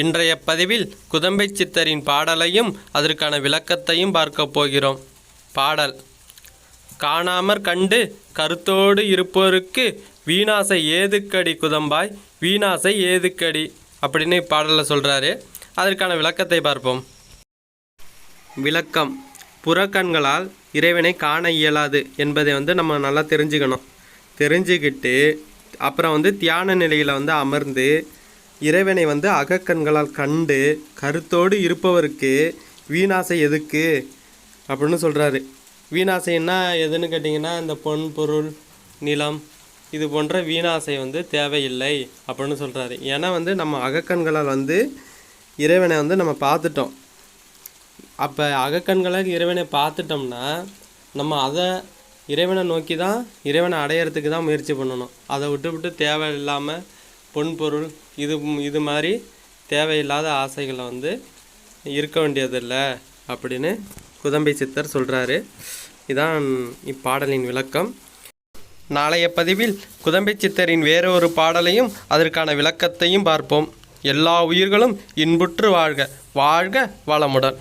இன்றைய பதிவில் குதம்பை சித்தரின் பாடலையும் அதற்கான விளக்கத்தையும் பார்க்க போகிறோம். பாடல். காணாமற் கண்டு கருத்தோடு இருப்போருக்கு வீணாசை ஏதுக்கடி குதம்பாய் வீணாசை ஏதுக்கடி அப்படின்னு பாடலில் சொல்கிறாரு அதற்கான விளக்கத்தை பார்ப்போம். விளக்கம். புறக்கண்களால் இறைவனை காண இயலாது என்பதை வந்து நம்ம நல்லா தெரிஞ்சுக்கணும். தெரிஞ்சுக்கிட்டு அப்புறம் வந்து தியான நிலையில் வந்து அமர்ந்து இறைவனை வந்து அகக்கண்களால் கண்டு கருத்தோடு இருப்பவருக்கு வீணாசை எதுக்கு? அப்படின்னு சொல்கிறாரு வீணாசைன்னா எதுன்னு கேட்டிங்கன்னா இந்த பொன் பொருள் நிலம் இது போன்ற வீணாசை வந்து தேவையில்லை அப்படின்னு சொல்கிறாரு ஏன்னா வந்து நம்ம அகக்கண்களால் வந்து இறைவனை வந்து நம்ம பார்த்துட்டோம். அப்போ அகக்கண்களால் இறைவனை பார்த்துட்டோம்னா நம்ம அதை இறைவனை நோக்கி தான் இறைவனை அடையிறதுக்கு தான் முயற்சி பண்ணணும். அதை விட்டு விட்டு தேவையில்லாமல் பொன் பொருள் இது இது மாதிரி தேவையில்லாத ஆசைகளை வந்து இருக்க வேண்டியதில்லை அப்படின்னு குதம்பை சித்தர் சொல்கிறாரு இதான் இப்பாடலின் விளக்கம். நாளைய பதிவில் குதம்பை சித்தரின் வேறொரு பாடலையும் அதற்கான விளக்கத்தையும் பார்ப்போம். எல்லா உயிர்களும் இன்புற்று வாழ்க வாழ்க வளமுடன்.